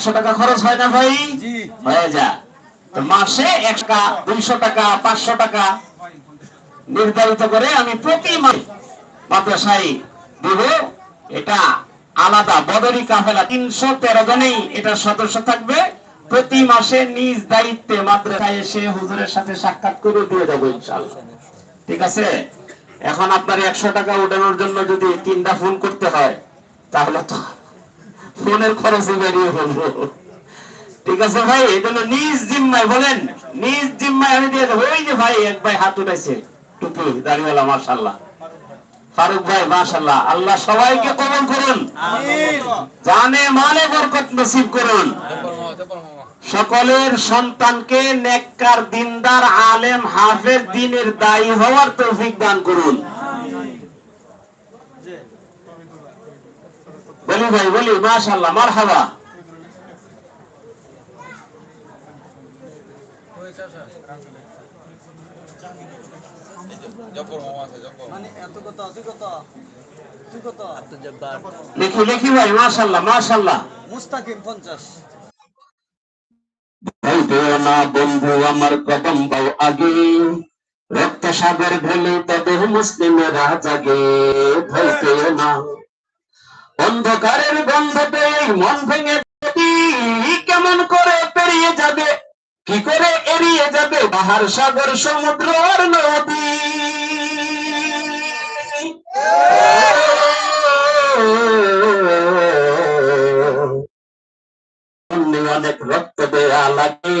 একশো টাকা খরচ হয় না ভাই? হয়ে যা। মাসে এক টাকা দুইশো টাকা পাঁচশো টাকা নির্ধারিত করে আমি প্রতি মাস মাদ্রাসায় দিব। এটা আলাদা বদরি কাফেলা তিনশো তেরো জনেই এটা সদস্য থাকবে। প্রতি মাসে নিজ দায়িত্বে মাদ্রাসায় এসে হুজুরের সাথে সাক্ষাৎ করে দিয়ে ইনশাল্লাহ ঠিক আছে? এখন আপনার একশো টাকা উঠানোর জন্য যদি তিনটা ফোন করতে হয় তাহলে তো ফোনের খরচে বেরিয়ে ফেলব ঠিক আছে ভাই এই জন্য নিজ জিম্মায় বলেন নিজ জিম্মায় আমি দিয়ে ওই যে ভাই এক ভাই হাত উঠাইছে টুপি দাঁড়িয়েলা মার্শাল্লাহ ফারুক ভাই মার্শাল্লাহ আল্লাহ সবাইকে কবল করুন। জানে মালে বরকত নসিব করুন। সকলের সন্তানকে নেককার দিনদার আলেম হাফেজ দিনের দায়ী হওয়ার তৌফিক দান করুন। বলি ভাই বলি মাশাল্লাহ মারহাবা। মানে লিখি লিখি ভাই মাশাল্লাহ মাশাল্লাহ মুস্তাকিম পঞ্চাশ। ভুলবেও না বন্ধু আমার কদম আগে। রক্ত সাগর ভেলে তাদের মুসলিমেরা জাগে ভয় না। অন্ধকারের গন্ধ পেয়ে মন ভেঙে কেমন করে পেরিয়ে যাবে? কি করে এড়িয়ে যাবে বাহার সাগর, সমুদ্র আর নদী? অনেক রক্ত দেয়া লাগে।